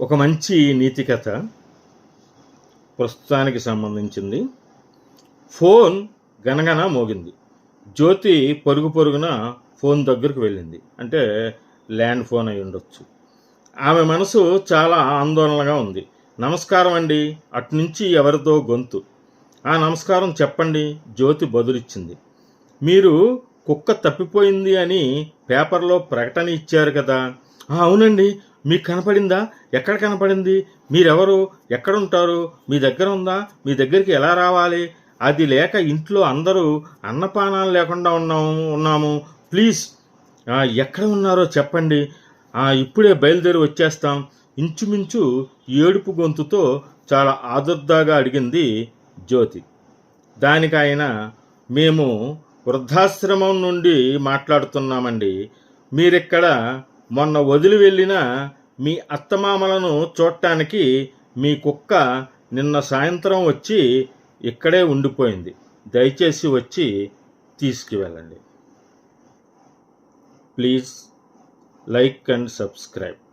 ఒక మంచి నీతి కథ ప్రస్తుతానికి సంబంధించింది. ఫోన్ గనగన మోగింది. జ్యోతి పరుగు పొరుగున ఫోన్ దగ్గరకు వెళ్ళింది. అంటే ల్యాండ్ ఫోన్ అయి ఉండొచ్చు. ఆమె మనసు చాలా ఆందోళనగా ఉంది. నమస్కారం అండి. అటునుంచి ఎవరితో గొంతు. ఆ నమస్కారం చెప్పండి. జ్యోతి బదులిచ్చింది. మీరు కుక్క తప్పిపోయింది అని పేపర్లో ప్రకటన ఇచ్చారు కదా. అవునండి. మీకు కనపడిందా? ఎక్కడ కనపడింది? మీరెవరు? ఎక్కడుంటారు? మీ దగ్గర ఉందా? మీ దగ్గరికి ఎలా రావాలి? అది లేక ఇంట్లో అందరూ అన్నపానాలు లేకుండా ఉన్నాము ఉన్నాము. ప్లీజ్. ఎక్కడ ఉన్నారో చెప్పండి. ఇప్పుడే బయలుదేరి వచ్చేస్తాం. ఇంచుమించు ఏడుపు గొంతుతో చాలా ఆదుర్దాగా అడిగింది జ్యోతి. దానికి ఆయన మేము వృద్ధాశ్రమం నుండి మాట్లాడుతున్నామండి. మీరిక్కడ మొన్న వదిలి వెళ్ళిన మీ అత్తమామలను చూడటానికి మీ కుక్క నిన్న సాయంత్రం వచ్చి ఇక్కడే ఉండిపోయింది. దయచేసి వచ్చి తీసుకువెళ్ళండి. Please like and subscribe.